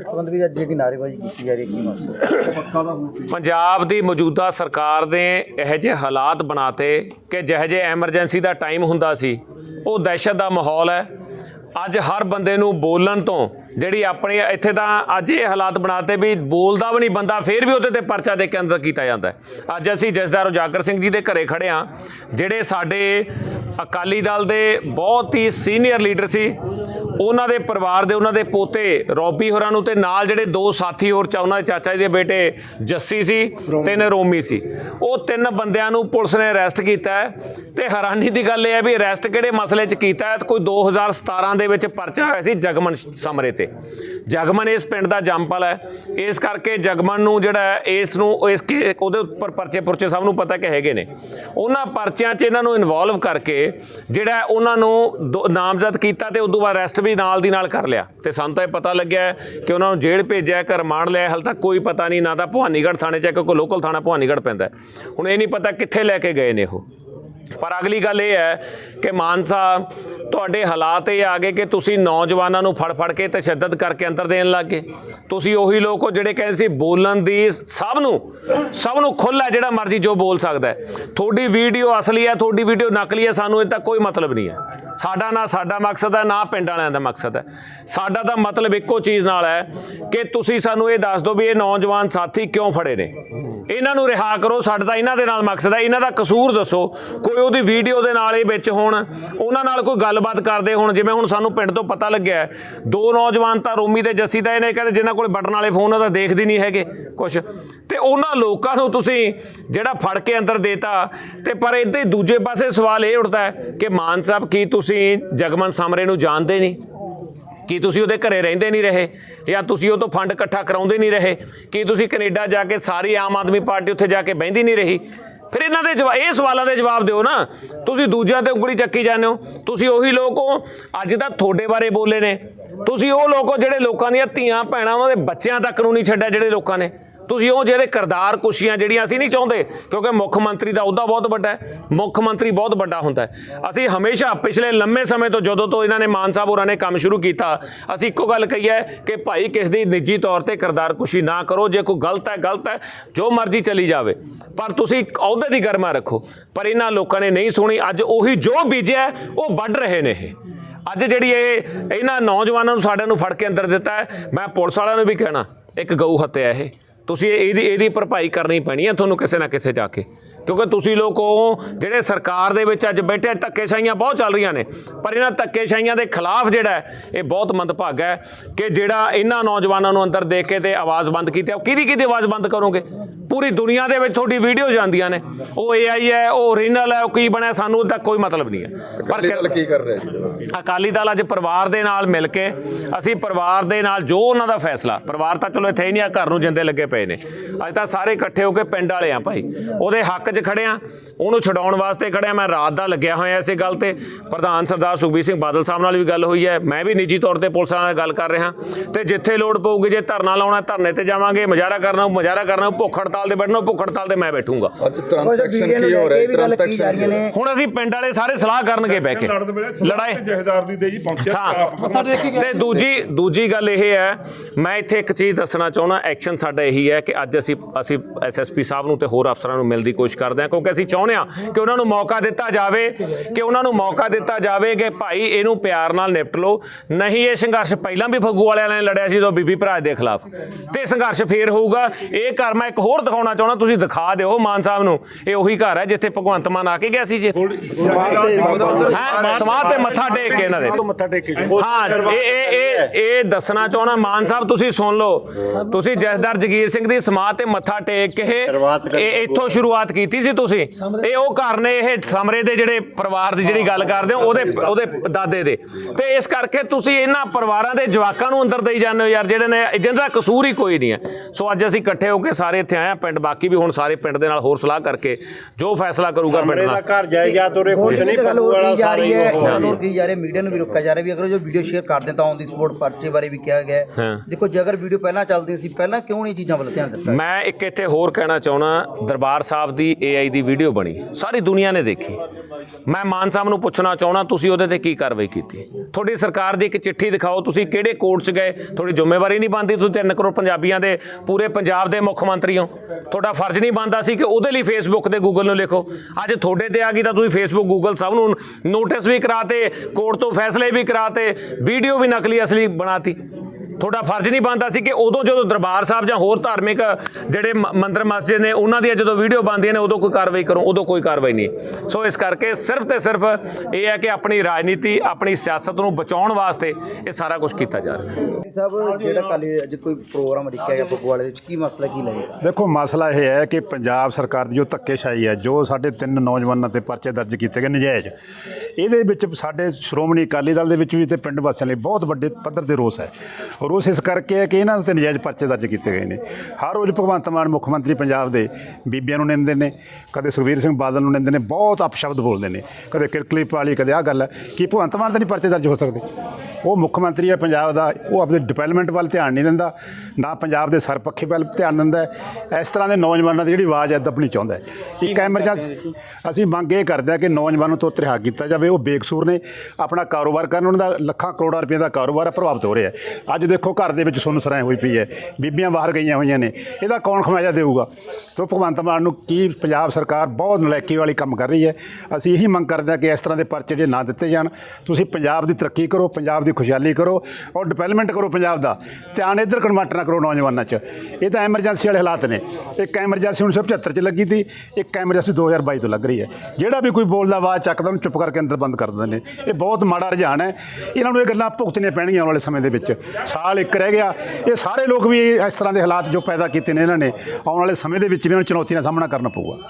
ਸੰਬੰਧ ਵਿੱਚ ਅੱਜ ਜਿਹੜੀ ਨਾਅਰੇਬਾਜ਼ੀ ਕੀਤੀ ਜਾ ਰਹੀ ਹੈ, ਕੀ ਮਕਸਦ ਪੰਜਾਬ ਦੀ ਮੌਜੂਦਾ ਸਰਕਾਰ ਨੇ ਇਹੋ ਜਿਹੇ ਹਾਲਾਤ ਬਣਾਤੇ ਕਿ ਜਿਹੋ ਜਿਹੇ ਐਮਰਜੈਂਸੀ ਦਾ ਟਾਈਮ ਹੁੰਦਾ ਸੀ, ਉਹ ਦਹਿਸ਼ਤ ਦਾ ਮਾਹੌਲ ਹੈ। ਅੱਜ ਹਰ ਬੰਦੇ ਨੂੰ ਬੋਲਣ ਤੋਂ ਜਿਹੜੀ ਆਪਣੇ ਇੱਥੇ ਤਾਂ ਅੱਜ ਇਹ ਹਾਲਾਤ ਬਣਾਤੇ ਵੀ ਬੋਲਦਾ ਵੀ ਨਹੀਂ ਬੰਦਾ, ਫੇਰ ਵੀ ਉਹਦੇ ਤੇ ਪਰਚਾ ਦੇ ਕੇ ਅੰਦਰ ਕੀਤਾ ਜਾਂਦਾ ਅੱਜ ਅਸੀਂ ਜਸਦਾਰ ਉਜਾਗਰ ਸਿੰਘ ਜੀ ਦੇ ਘਰੇ ਖੜੇ ਆ ਜਿਹੜੇ ਸਾਡੇ ਅਕਾਲੀ ਦਲ ਦੇ ਬਹੁਤ ਹੀ ਸੀਨੀਅਰ ਲੀਡਰ ਸੀ ਉਹਨਾਂ ਦੇ ਪਰਿਵਾਰ ਦੇ ਉਹਨਾਂ ਦੇ ਪੋਤੇ ਰੋਬੀ ਹੋਰਾਂ ਨੂੰ ਤੇ ਨਾਲ ਜਿਹੜੇ ਦੋ ਸਾਥੀ ਹੋਰ ਚਾ ਉਹਨਾਂ ਦੇ ਚਾਚਾ ਜੀ ਦੇ ਬੇਟੇ ਜੱਸੀ ਸੀ ਤੇ ਨਰੋਮੀ ਸੀ। ਉਹ ਤਿੰਨ ਬੰਦਿਆਂ ਨੂੰ ਪੁਲਿਸ ਨੇ ਅਰੈਸਟ ਕੀਤਾ ਹੈ ਤੇ ਹੈਰਾਨੀ ਦੀ ਗੱਲ ਇਹ ਹੈ ਵੀ ਅਰੈਸਟ ਕਿਹੜੇ ਮਸਲੇ 'ਚ ਕੀਤਾ ਹੈ? ਕੋਈ 2017 ਦੇ ਵਿੱਚ ਪਰਚਾ ਹੋਇਆ ਸੀ ਜਗਮਨ ਸਮਰੇ ਤੇ। ਜਗਮਨ ਇਸ ਪਿੰਡ ਦਾ ਜੰਮਪਲ ਹੈ। ਇਸ ਕਰਕੇ ਜਗਮਨ ਨੂੰ ਜਿਹੜਾ ਇਸ ਨੂੰ ਇਸ ਕੇ ਉਹਦੇ ਉੱਪਰ ਪਰਚੇ ਪੁਰਚੇ ਸਭ ਨੂੰ ਪਤਾ ਕਿ ਹੈਗੇ ਨੇ। ਉਹਨਾਂ ਪਰਚਿਆਂ 'ਚ ਇਹਨਾਂ ਨੂੰ ਇਨਵੋਲਵ ਕਰਕੇ ਜਿਹੜਾ ਉਹਨਾਂ ਨੂੰ ਦੋ- ਨਾਮਜ਼ਦ ਕੀਤਾ ਤੇ ਉਦੋਂ ਬਾਅਦ ਅਰੈਸਟ ਵੀ ਨਾਲ ਦੀ ਨਾਲ ਕਰ ਲਿਆ। ਤੇ ਸਾਨੂੰ ਤਾਂ ਇਹ ਪਤਾ ਲੱਗਿਆ ਕਿ ਉਹਨਾਂ ਨੂੰ ਜੇਲ੍ਹ ਭੇਜਿਆ ਕਿ ਰਿਮਾਂਡ ਲਿਆ ਹਾਲੇ ਤੱਕ ਕੋਈ ਪਤਾ ਨਹੀਂ ਨਾ ਤਾਂ ਭਵਾਨੀਗੜ੍ਹ ਥਾਣੇ 'ਚ ਹੈ, ਕੋਈ ਲੋਕਲ ਥਾਣਾ ਭਵਾਨੀਗੜ੍ਹ ਪੈਂਦਾ ਹੁਣ ਇਹ ਨਹੀਂ ਪਤਾ ਕਿੱਥੇ ਲੈ ਕੇ ਗਏ ਨੇ ਉਹ। ਪਰ ਅਗਲੀ ਗੱਲ ਇਹ ਹੈ ਕਿ ਮਾਨਸਾ ਤੁਹਾਡੇ ਹਾਲਾਤ ਇਹ ਆ ਗਏ ਕਿ ਤੁਸੀਂ ਨੌਜਵਾਨਾਂ ਨੂੰ ਫੜ ਫੜ ਕੇ ਤਸ਼ੱਦਦ ਕਰਕੇ ਅੰਦਰ ਦੇਣ ਲੱਗ ਗਏ। ਤੁਸੀਂ ਉਹੀ ਲੋਕ ਹੋ ਜਿਹੜੇ ਕਹਿੰਦੇ ਸੀ ਬੋਲਣ ਦੀ ਸਭ ਨੂੰ ਸਭ ਨੂੰ ਖੁੱਲ੍ਹ ਹੈ ਜਿਹੜਾ ਮਰਜ਼ੀ ਜੋ ਬੋਲ ਸਕਦਾ ਹੈ। ਤੁਹਾਡੀ ਵੀਡੀਓ ਅਸਲੀ ਹੈ, ਤੁਹਾਡੀ ਵੀਡੀਓ ਨਕਲੀ ਹੈ, ਸਾਨੂੰ ਇਹ ਤਾਂ ਕੋਈ ਮਤਲਬ ਨਹੀਂ ਹੈ। ਸਾਡਾ ਨਾ ਸਾਡਾ ਮਕਸਦ ਹੈ, ਨਾ ਪਿੰਡ ਵਾਲਿਆਂ ਦਾ ਮਕਸਦ ਹੈ। ਸਾਡਾ ਤਾਂ ਮਤਲਬ ਇੱਕੋ ਚੀਜ਼ ਨਾਲ ਹੈ ਕਿ ਤੁਸੀਂ ਸਾਨੂੰ ਇਹ ਦੱਸ ਦਿਓ ਵੀ ਇਹ ਨੌਜਵਾਨ ਸਾਥੀ ਕਿਉਂ ਫੜੇ ਨੇ? ਇਹਨਾਂ ਨੂੰ ਰਿਹਾ ਕਰੋ, ਸਾਡਾ ਤਾਂ ਇਹਨਾਂ ਦੇ ਨਾਲ ਮਕਸਦ ਹੈ। ਇਹਨਾਂ ਦਾ ਕਸੂਰ ਦੱਸੋ, ਕੋਈ ਉਹਦੀ ਵੀਡੀਓ ਦੇ ਨਾਲ ਇਹ ਵਿੱਚ ਹੋਣ। ਉਹਨਾਂ ਨਾਲ ਕੋਈ ਗੱਲਬਾਤ ਕਰਦੇ ਹੋਣ, ਜਿਵੇਂ ਹੁਣ ਸਾਨੂੰ ਪਿੰਡ ਤੋਂ ਪਤਾ ਲੱਗਿਆ ਦੋ ਨੌਜਵਾਨ ਤਾਂ ਰੋਮੀ ਤੇ ਜੱਸੀ ਦਾ ਇਹਨੇ ਕਹਿੰਦੇ ਜਿਨ੍ਹਾਂ ਕੋਲ ਬਟਨ ਵਾਲੇ ਫੋਨ ਆ ਤਾਂ ਦੇਖਦੇ ਨਹੀਂ ਹੈਗੇ ਕੁਝ ਤੇ ਉਹਨਾਂ ਲੋਕਾਂ ਨੂੰ ਤੁਸੀਂ ਜਿਹੜਾ ਫੜ ਕੇ ਅੰਦਰ ਦੇਤਾ, ਤੇ ਪਰ ਇੱਥੇ ਦੂਜੇ ਪਾਸੇ ਸਵਾਲ ਇਹ ਉੱਠਦਾ ਹੈ ਕਿ ਮਾਨ ਸਾਹਿਬ ਕੀ ਤੁਸੀਂ ਜਗਮਨ ਸਮਰੇ ਨੂੰ ਜਾਣਦੇ ਨਹੀਂ? ਕੀ ਤੁਸੀਂ ਉਹਦੇ ਘਰੇ ਰਹਿੰਦੇ ਨਹੀਂ ਰਹੇ? ਜਾਂ ਤੁਸੀਂ ਉਹ ਤੋਂ ਫੰਡ ਇਕੱਠਾ ਕਰਾਉਂਦੇ ਨਹੀਂ ਰਹੇ? ਕੀ ਤੁਸੀਂ ਕੈਨੇਡਾ ਜਾ ਕੇ ਸਾਰੀ ਆਮ ਆਦਮੀ ਪਾਰਟੀ ਉੱਥੇ ਜਾ ਕੇ ਬਹਿੰਦੀ ਨਹੀਂ ਰਹੀ? ਫਿਰ ਇਹਨਾਂ ਦੇ ਜਵਾਬ ਇਹ ਸਵਾਲਾਂ ਦੇ ਜਵਾਬ ਦਿਓ ਨਾ। ਤੁਸੀਂ ਦੂਜਿਆਂ ਤੇ ਉਂਗਲੀ ਚੱਕੀ ਜਾਂਦੇ ਹੋ। ਤੁਸੀਂ ਉਹੀ ਲੋਕ ਹੋ, ਅੱਜ ਤਾਂ ਤੁਹਾਡੇ ਬਾਰੇ ਬੋਲੇ ਨੇ। ਤੁਸੀਂ ਉਹ ਲੋਕ ਹੋ ਜਿਹੜੇ ਲੋਕਾਂ ਦੀਆਂ ਧੀਆਂ, ਭੈਣਾਂ, ਉਹਨਾਂ ਦੇ ਬੱਚਿਆਂ ਤੱਕ ਨੂੰ ਨਹੀਂ ਛੱਡਿਆ, ਜਿਹੜੇ ਲੋਕਾਂ ਨੇ। ਤੁਸੀਂ ਉਹ ਜਿਹੜੇ ਕਰਦਾਰ ਕੁਸ਼ੀਆਂ ਜਿਹੜੀਆਂ ਅਸੀਂ ਨਹੀਂ ਚਾਹੁੰਦੇ ਕਿਉਂਕਿ ਮੁੱਖ ਮੰਤਰੀ ਦਾ ਅਹੁਦਾ ਬਹੁਤ ਵੱਡਾ ਹੈ ਮੁੱਖ ਮੰਤਰੀ ਬਹੁਤ ਵੱਡਾ ਹੁੰਦਾ ਹੈ। ਅਸੀਂ ਹਮੇਸ਼ਾ ਪਿਛਲੇ ਲੰਮੇ ਸਮੇਂ ਤੋਂ ਜਦੋਂ ਤੋਂ ਇਹਨਾਂ ਨੇ ਮਾਨ ਸਾਹਿਬ ਹੋਰਾਂ ਨੇ ਕੰਮ ਸ਼ੁਰੂ ਕੀਤਾ ਅਸੀਂ ਇੱਕੋ ਗੱਲ ਕਹੀ ਹੈ ਕਿ ਭਾਈ ਕਿਸ ਦੀ ਨਿੱਜੀ ਤੌਰ ਤੇ ਕਰਦਾਰ ਕੁਸ਼ੀ ਨਾ ਕਰੋ ਜੇ ਕੋਈ ਗਲਤ ਹੈ ਗਲਤ ਹੈ ਜੋ ਮਰਜ਼ੀ ਚਲੀ ਜਾਵੇ। ਪਰ ਤੁਸੀਂ ਅਹੁਦੇ ਦੀ ਗਰਮਾ ਰੱਖੋ। ਪਰ ਇਹਨਾਂ ਲੋਕਾਂ ਨੇ ਨਹੀਂ ਸੁਣੀ ਅੱਜ ਉਹੀ ਜੋ ਬੀਜਿਆ ਹੈ, ਉਹ ਵੱਢ ਰਹੇ ਨੇ ਇਹ। ਅੱਜ ਜਿਹੜੀ ਇਹ ਇਹਨਾਂ ਨੌਜਵਾਨਾਂ ਨੂੰ ਸਾਡੇ ਨੂੰ ਫੜ ਕੇ ਅੰਦਰ ਦਿੱਤਾ ਹੈ ਮੈਂ ਪੁਲਿਸ ਵਾਲਿਆਂ ਨੂੰ ਵੀ ਕਹਿਣਾ ਇੱਕ ਗਊ ਹੱਤਿਆ ਇਹ। ਤੁਸੀਂ ਇਹਦੀ ਇਹਦੀ ਭਰਪਾਈ ਕਰਨੀ ਪੈਣੀ ਹੈ ਤੁਹਾਨੂੰ ਕਿਸੇ ਨਾ ਕਿਸੇ ਜਾ ਕੇ। ਕਿਉਂਕਿ ਤੁਸੀਂ ਲੋਕ ਉਹ ਜਿਹੜੇ ਸਰਕਾਰ ਦੇ ਵਿੱਚ ਅੱਜ ਬੈਠੇ ਧੱਕੇਸ਼ਾਹੀਆਂ ਬਹੁਤ ਚੱਲ ਰਹੀਆਂ ਨੇ। ਪਰ ਇਹਨਾਂ ਧੱਕੇਸ਼ਾਹੀਆਂ ਦੇ ਖਿਲਾਫ ਜਿਹੜਾ ਇਹ ਬਹੁਤ ਮੰਦਭਾਗਾ ਹੈ ਕਿ ਜਿਹੜਾ ਇਹਨਾਂ ਨੌਜਵਾਨਾਂ ਨੂੰ ਅੰਦਰ ਦੇਖ ਕੇ ਤੇ ਆਵਾਜ਼ ਬੰਦ ਕੀਤੀ ਹੈ ਉਹ ਕਿਹਦੀ ਕਿਹਦੀ ਆਵਾਜ਼ ਬੰਦ ਕਰੋਗੇ? ਪੂਰੀ ਦੁਨੀਆ ਦੇ ਵਿੱਚ ਤੁਹਾਡੀ ਵੀਡੀਓ ਜਾਂਦੀਆਂ ਨੇ। ਉਹ ਏਆਈ ਹੈ ਉਹ ਓਰੀਜਨਲ ਹੈ ਉਹ ਕੀ ਬਣਿਆ ਸਾਨੂੰ ਉਹਦਾ ਕੋਈ ਮਤਲਬ ਨਹੀਂ ਹੈ। ਅਕਾਲੀ ਦਲ ਕੀ ਕਰ ਰਿਹਾ ਜੀ? ਅਕਾਲੀ ਦਲ ਅੱਜ ਪਰਿਵਾਰ ਦੇ ਨਾਲ ਮਿਲ ਕੇ ਅਸੀਂ ਪਰਿਵਾਰ ਦੇ ਨਾਲ ਜੋ ਉਹਨਾਂ ਦਾ ਫੈਸਲਾ ਪਰਿਵਾਰ ਤਾਂ ਚਲੋ ਇੱਥੇ ਹੀ ਨਹੀਂ ਆ ਘਰ ਨੂੰ ਜਿੰਦੇ ਲੱਗੇ ਪਏ ਨੇ। ਅੱਜ ਤਾਂ ਸਾਰੇ ਇਕੱਠੇ ਹੋ ਕੇ ਪਿੰਡ ਵਾਲੇ ਆ ਭਾਈ। ਉਹਦੇ ਹੱਕ 'ਚ ਖੜੇ ਆ ਉਹਨੂੰ ਛਡਾਉਣ ਵਾਸਤੇ ਖੜਿਆ ਮੈਂ ਰਾਤ ਦਾ ਲੱਗਿਆ ਹੋਇਆ ਇਸੇ ਗੱਲ ਤੇ। ਪ੍ਰਧਾਨ ਸਰਦਾਰ ਸੁਖਬੀਰ ਸਿੰਘ ਬਾਦਲ ਸਾਹਿਬ ਨਾਲ ਵੀ ਗੱਲ ਹੋਈ ਹੈ। ਮੈਂ ਵੀ ਨਿੱਜੀ ਤੌਰ ਤੇ ਪੁਲਿਸ ਨਾਲ ਗੱਲ ਕਰ ਰਿਹਾ ਤੇ ਜਿੱਥੇ ਲੋੜ ਪਊਗੀ ਜੇ ਧਰਨਾ ਲਾਉਣਾ ਧਰਨੇ ਤੇ ਜਾਵਾਂਗੇ ਮੁਜ਼ਾਹਰਾ ਕਰਨਾ ਉਹ ਮੁਜ਼ਾਹਰਾ ਕਰਨਾ ਭੁੱਖ ਹੜਤਾਲ ਤੇ ਬੈਠਣਾ ਭੁੱਖ ਹੜਤਾਲ ਤੇ ਮੈਂ ਬੈਠੂੰਗਾ। ਅੱਜ ਤੁਰੰਤ ਐਕਸ਼ਨ ਕੀ ਹੋ ਰਿਹਾ ਹੈ ਤੁਰੰਤ ਐਕਸ਼ਨ ਨੇ। ਹੁਣ ਅਸੀਂ ਪਿੰਡ ਵਾਲੇ ਸਾਰੇ ਸਲਾਹ ਕਰਨਗੇ ਬਹਿ ਕੇ। ਲੜਾਈ ਜਹੇਦਾਰ ਦੀ ਦੇ ਜੀ ਪਹੁੰਚਿਆ ਤੇ ਦੂਜੀ ਦੂਜੀ ਗੱਲ ਇਹ ਹੈ ਮੈਂ ਇੱਥੇ ਇੱਕ ਚੀਜ਼ ਦੱਸਣਾ ਚਾਹੁੰਦਾ ਐਕਸ਼ਨ ਸਾਡਾ ਇਹੀ ਹੈ ਕਿ ਅੱਜ ਅਸੀਂ ਅਸੀਂ ਐਸਐਸਪੀ ਸਾਹਿਬ ਨੂੰ ਤੇ ਹੋਰ ਅਫਸਰਾਂ ਨੂੰ ਮਿਲਣ ਦੀ ਕੋਸ਼ਿਸ਼ ਕਰਦੇ ਹਾਂ ਕਿਉਂਕਿ ਅਸੀਂ ਚਾਹੁੰਦੇ ਹਾਂ ਕਿ ਉਹਨਾਂ ਨੂੰ ਮੌਕਾ ਦਿੱਤਾ ਜਾਵੇ ਕਿ ਉਹਨਾਂ ਨੂੰ ਮੌਕਾ ਦਿੱਤਾ ਜਾਵੇ ਕਿ ਭਾਈ ਇਹਨੂੰ ਪਿਆਰ ਨਾਲ ਨਿਪਟ ਲਓ। ਨਹੀਂ ਇਹ ਸੰਘਰਸ਼ ਪਹਿਲਾਂ ਵੀ ਫੱਗੂ ਵਾਲਿਆਂ ਨੇ ਲੜਿਆ ਸੀ ਜਦੋਂ ਬੀਬੀ ਭਰਾ ਦੇ ਖਿਲਾਫ। ਤੇ ਸੰਘਰਸ਼ ਫੇਰ ਹੋਊਗਾ। ਇਹ ਘਰ ਮੈਂ ਇੱਕ ਹੋਰ ਦਿਖਾਉਣਾ ਚਾਹੁੰਦਾ ਤੁਸੀਂ ਦਿਖਾ ਦਿਓ ਮਾਨ ਸਾਹਿਬ ਨੂੰ। ਇਹ ਉਹੀ ਘਰ ਹੈ ਜਿੱਥੇ ਭਗਵੰਤ ਮਾਨ ਆ ਕੇ ਗਿਆ ਸੀ ਜੀ। ਹਾਂ ਸਮਾਧ ਤੇ ਮੱਥਾ ਟੇਕ ਕੇ ਇਹਨਾਂ ਦੇ। ਮੱਥਾ ਟੇਕੇ ਹਾਂ ਇਹ ਇਹ ਇਹ ਇਹ ਦੱਸਣਾ ਚਾਹਣਾ ਮਾਨ ਸਾਹਿਬ ਤੁਸੀਂ ਸੁਣ ਲਓ। ਤੁਸੀਂ ਜਸਦਾਰ ਜਗੀਰ ਸਿੰਘ ਦੀ ਸਮਾਧ ਤੇ ਮੱਥਾ ਟੇਕ ਕੇ ਇਹ ਇੱਥੋਂ ਸ਼ੁਰੂਆਤ ਕੀਤੀ ਸੀ ਤੁਸੀਂ। ਇਹ ਉਹ ਘਰ ਨੇ ਇਹ ਸਮਰੇ ਦੇ ਜਿਹੜੇ ਪਰਿਵਾਰ ਦੀ ਜਿਹੜੀ ਗੱਲ ਕਰਦੇ ਹੋ ਉਹਦੇ ਉਹਦੇ ਦਾਦੇ ਦੇ। ਤੇ ਇਸ ਕਰਕੇ ਤੁਸੀਂ ਇਹਨਾਂ ਪਰਿਵਾਰਾਂ ਦੇ ਜਵਾਕਾਂ ਨੂੰ ਅੰਦਰ ਦੇਈ ਜਾਂਦੇ ਹੋ ਯਾਰ ਜਿਹੜੇ ਨੇ ਜਿਹਨਾਂ ਦਾ ਕਸੂਰ ਹੀ ਕੋਈ ਨਹੀਂ ਹੈ। ਸੋ ਅੱਜ ਅਸੀਂ ਇਕੱਠੇ ਹੋ ਕੇ ਸਾਰੇ ਇੱਥੇ ਆਏ ਹਾਂ। ਪਿੰਡ ਬਾਕੀ ਵੀ ਹੁਣ ਸਾਰੇ ਪਿੰਡ ਦੇ ਨਾਲ ਹੋਰ ਸਲਾਹ ਕਰਕੇ ਜੋ ਫੈਸਲਾ ਕਰੂਗਾ ਪਿੰਡ ਦਾ ਘਰ ਜਾਇਦਾਦ ਉਰੇ ਹੋਰ ਕੁਝ ਨਹੀਂ ਤਾਂ ਪੱਪੂ ਵਾਲਾ ਕੀ ਜਾ ਸਾਰਾ ਰਹੀ ਹੀ ਹੋਰ ਕੀ ਜਾ ਰਹੀ ਹੈ ਮੀਡੀਆ ਨੂੰ ਵੀ ਰੋਕਿਆ ਜਾ ਰਿਹਾ ਵੀ ਅਗਰ ਜੋ ਵੀਡੀਓ ਸ਼ੇਅਰ ਕਰਦੇ ਤਾਂ ਔਨ ਦੀ ਸਪੋਰਟ ਪਰਚੇ ਬਾਰੇ ਵੀ ਕਿਹਾ ਗਿਆ। ਦੇਖੋ ਜੇ ਅਗਰ ਵੀਡੀਓ ਪਹਿਲਾਂ ਚੱਲਦੀ ਸੀ ਪਹਿਲਾਂ ਕਿਉਂ ਨਹੀਂ ਚੀਜ਼ਾਂ ਵੱਲ ਧਿਆਨ ਦਿੱਤਾ ਮੈਂ ਇੱਕ ਇੱਥੇ ਹੋਰ ਕਹਿਣਾ ਚਾਹਣਾ ਦਰਬਾਰ ਸਾਹਿਬ ਦੀ AI ਦੀ ਵੀਡੀਓ ਬਣੀ ਸਾਰੀ ਦੁਨੀਆ ਨੇ ਦੇਖੀ। ਮੈਂ ਮਾਨ ਸਾਹਿਬ ਨੂੰ ਪੁੱਛਣਾ ਚਾਹਣਾ ਤੁਸੀਂ ਉਹਦੇ ਤੇ ਕੀ ਕਾਰਵਾਈ ਕੀਤੀ? ਤੁਹਾਡੀ ਸਰਕਾਰ ਦੀ ਇੱਕ ਚਿੱਠੀ ਦਿਖਾਓ ਤੁਸੀਂ ਕਿਹੜੇ ਕੋਰਟ 'ਚ ਗਏ? ਤੁਹਾਡੀ ਜ਼ਿੰਮੇਵਾਰੀ ਨਹੀਂ ਬਣਦੀ ਤੁਸੀਂ 3 ਕਰੋੜ ਪੰਜਾਬੀਆਂ ਦੇ ਪੂਰੇ ਪੰਜਾਬ ਦੇ ਮੁੱਖ ਮੰਤਰੀ ਹੋ। ਤੁਹਾਡਾ ਫਰਜ਼ ਨਹੀਂ ਬਣਦਾ ਸੀ ਕਿ ਉਹਦੇ ਲਈ ਫੇਸਬੁੱਕ ਤੇ ਗੂਗਲ ਨੂੰ ਲਿਖੋ। ਅੱਜ ਤੁਹਾਡੇ ਤੇ ਆ ਗਈ ਤਾਂ ਤੁਸੀਂ ਫੇਸਬੁੱਕ ਗੂਗਲ ਸਭ ਨੂੰ ਨੋਟਿਸ ਵੀ ਕਰਾਤੇ ਕੋਰਟ ਤੋਂ ਫੈਸਲੇ ਵੀ ਕਰਾਤੇ ਵੀਡੀਓ ਵੀ ਨਕਲੀ ਅਸਲੀ ਬਣਾਤੀ। ਤੁਹਾਡਾ ਫਰਜ਼ ਨਹੀਂ ਬਣਦਾ ਸੀ ਕਿ ਉਦੋਂ ਜਦੋਂ ਦਰਬਾਰ ਸਾਹਿਬ ਜਾਂ ਹੋਰ ਧਾਰਮਿਕ ਜਿਹੜੇ ਮ- ਮੰਦਿਰ ਮਸਜਿਦ ਨੇ ਉਹਨਾਂ ਦੀਆਂ ਜਦੋਂ ਵੀਡੀਓ ਬਣਦੀਆਂ ਨੇ ਉਦੋਂ ਕੋਈ ਕਾਰਵਾਈ ਕਰੋ ਉਦੋਂ ਕੋਈ ਕਾਰਵਾਈ ਨਹੀਂ। ਸੋ ਇਸ ਕਰਕੇ ਸਿਰਫ ਤੇ ਸਿਰਫ ਇਹ ਹੈ ਕਿ ਆਪਣੀ ਰਾਜਨੀਤੀ ਆਪਣੀ ਸਿਆਸਤ ਨੂੰ ਬਚਾਉਣ ਵਾਸਤੇ ਇਹ ਸਾਰਾ ਕੁਝ ਕੀਤਾ ਜਾ ਰਿਹਾ। ਹੈ ਸਾਹਿਬ ਜਿਹੜਾ ਕੱਲ ਅੱਜ ਕੋਈ ਪ੍ਰੋਗਰਾਮ ਰੱਖਿਆ ਗਿਆ ਦੇ ਵਿੱਚ ਕੀ ਮਸਲਾ ਕੀ ਲੱਗੇਗਾ ਦੇਖੋ ਮਸਲਾ ਇਹ ਹੈ ਕਿ ਪੰਜਾਬ ਸਰਕਾਰ ਦੀ ਜੋ ਧੱਕੇਸ਼ਾਹੀ ਹੈ ਜੋ ਸਾਡੇ ਤਿੰਨ ਨੌਜਵਾਨਾਂ ਤੇ ਪਰਚੇ ਦਰਜ ਕੀਤੇ ਗਏ ਨਜਾਇਜ਼ ਇਹਦੇ ਵਿੱਚ ਸਾਡੇ ਸ਼੍ਰੋਮਣੀ ਅਕਾਲੀ ਦਲ ਦੇ ਵਿੱਚ ਵੀ ਤੇ ਪਿੰਡ ਵਾਸੀਆਂ ਲਈ ਬਹੁਤ ਵੱਡੇ ਪੱਧਰ ਤੇ ਰੋਸ ਹੈ। ਰੋਸ ਇਸ ਕਰਕੇ ਹੈ ਕਿ ਇਹਨਾਂ ਤੇ ਨਜਾਇਜ਼ ਪਰਚੇ ਦਰਜ ਕੀਤੇ ਗਏ ਨੇ। ਹਰ ਰੋਜ਼ ਭਗਵੰਤ ਮਾਨ ਮੁੱਖ ਮੰਤਰੀ ਪੰਜਾਬ ਦੇ ਬੀਬੀਆਂ ਨੂੰ ਨਿੰਦੇ ਨੇ ਕਦੇ ਸੁਖਬੀਰ ਸਿੰਘ ਬਾਦਲ ਨੂੰ ਨਿੰਦੇ ਨੇ ਬਹੁਤ ਅਪਸ਼ਬਦ ਬੋਲਦੇ ਨੇ। ਕਦੇ ਕਿਰਕਲਿਪ ਵਾਲੀ ਕਦੇ ਆ ਗੱਲ ਹੈ ਕਿ ਭਗਵੰਤ ਮਾਨ ਤਾਂ ਨਹੀਂ ਪਰਚੇ ਦਰਜ ਹੋ ਸਕਦੇ। ਉਹ ਮੁੱਖ ਮੰਤਰੀ ਹੈ ਪੰਜਾਬ ਦਾ ਉਹ ਆਪਣੇ ਡਿਵੈਲਪਮੈਂਟ ਵੱਲ ਧਿਆਨ ਨਹੀਂ ਦਿੰਦਾ ਨਾ ਪੰਜਾਬ ਦੇ ਸਰਪੱਖੀ ਵੱਲ ਧਿਆਨ ਦਿੰਦਾ। ਇਸ ਤਰ੍ਹਾਂ ਦੇ ਨੌਜਵਾਨਾਂ ਦੀ ਜਿਹੜੀ ਆਵਾਜ਼ ਹੈ ਦੱਬਣੀ ਚਾਹੁੰਦਾ ਹੈ। ਇੱਕ ਐਮਰਜੈਂਸੀ ਅਸੀਂ ਮੰਗ ਇਹ ਕਰਦੇ ਹਾਂ ਕਿ ਨੌਜਵਾਨਾਂ ਤੋਂ ਰਿਹਾ ਕੀਤਾ ਜਾਵੇ। ਉਹ ਬੇਕਸੂਰ ਨੇ ਆਪਣਾ ਕਾਰੋਬਾਰ ਕਰਨ ਉਹਨਾਂ ਦਾ ਲੱਖਾਂ ਕਰੋੜਾਂ ਰੁਪਏ ਦਾ ਕਾਰੋਬਾਰ ਪ੍ਰਭਾਵਿਤ ਹੋ ਰਿਹਾ ਅੱਜ ਦੇਖੋ ਘਰ ਦੇ ਵਿੱਚ ਸੁੰਨ ਸਰਾਏ ਹੋਈ ਪਈ ਹੈ, ਬੀਬੀਆਂ ਬਾਹਰ ਗਈਆਂ ਹੋਈਆਂ ਨੇ, ਇਹਦਾ ਕੌਣ ਖਮਾਜਾ ਦੇਊਗਾ? ਤੋਂ ਭਗਵੰਤ ਮਾਨ ਨੂੰ ਕੀ ਪੰਜਾਬ ਸਰਕਾਰ ਬਹੁਤ ਨਲਾਇਕੀ ਵਾਲੀ ਕੰਮ ਕਰ ਰਹੀ ਹੈ? ਅਸੀਂ ਇਹੀ ਮੰਗ ਕਰਦੇ ਹਾਂ ਕਿ ਇਸ ਤਰ੍ਹਾਂ ਦੇ ਪਰਚੇ ਜਿਹੜੇ ਨਾ ਦਿੱਤੇ ਜਾਣ, ਤੁਸੀਂ ਪੰਜਾਬ ਦੀ ਤਰੱਕੀ ਕਰੋ, ਪੰਜਾਬ ਦੀ ਖੁਸ਼ਹਾਲੀ ਕਰੋ ਔਰ ਡਿਵੈਲਪਮੈਂਟ ਕਰੋ ਪੰਜਾਬ ਦਾ। ਧਿਆਨ ਇੱਧਰ ਕਨਵਰਟ ਨਾ ਕਰੋ ਨੌਜਵਾਨਾਂ 'ਚ। ਇਹ ਤਾਂ ਐਮਰਜੈਂਸੀ ਵਾਲੇ ਹਾਲਾਤ ਨੇ। ਇੱਕ ਐਮਰਜੈਂਸੀ 1975 'ਚ ਲੱਗੀ ਸੀ, ਇੱਕ ਐਮਰਜੈਂਸੀ 2022 ਤੋਂ ਲੱਗ ਰਹੀ ਹੈ। ਜਿਹੜਾ ਵੀ ਕੋਈ ਬੋਲਦਾ ਆਵਾਜ਼ ਚੱਕਦਾ ਉਹਨੂੰ ਚੁੱਪ ਕਰਕੇ ਅੰਦਰ ਬੰਦ ਕਰ ਦਿੰਦੇ ਨੇ। ਇਹ ਬਹੁਤ ਮਾੜਾ ਰੁਝਾਨ ਹੈ। ਇਹਨਾਂ ਨੂੰ ਇਹ ਗੱਲਾਂ ਭੁਗਤਣੀਆਂ ਪੈਣਗੀਆਂ ਆਉਣ ਵਾਲੇ ਸਮੇਂ ਦੇ ਵਿੱਚ। ਸਾਲ ਇੱਕ ਰਹਿ ਗਿਆ। ਇਹ ਸਾਰੇ ਲੋਕ ਵੀ ਇਸ ਤਰ੍ਹਾਂ ਦੇ ਹਾਲਾਤ ਜੋ ਪੈਦਾ ਕੀਤੇ ਨੇ ਇਹਨਾਂ ਨੇ, ਆਉਣ ਵਾਲੇ ਸਮੇਂ ਦੇ ਵਿੱਚ ਵੀ ਇਹਨਾਂ ਚੁਣੌਤੀਆਂ ਦਾ ਸਾਹਮਣਾ ਕਰਨਾ ਪਊਗਾ।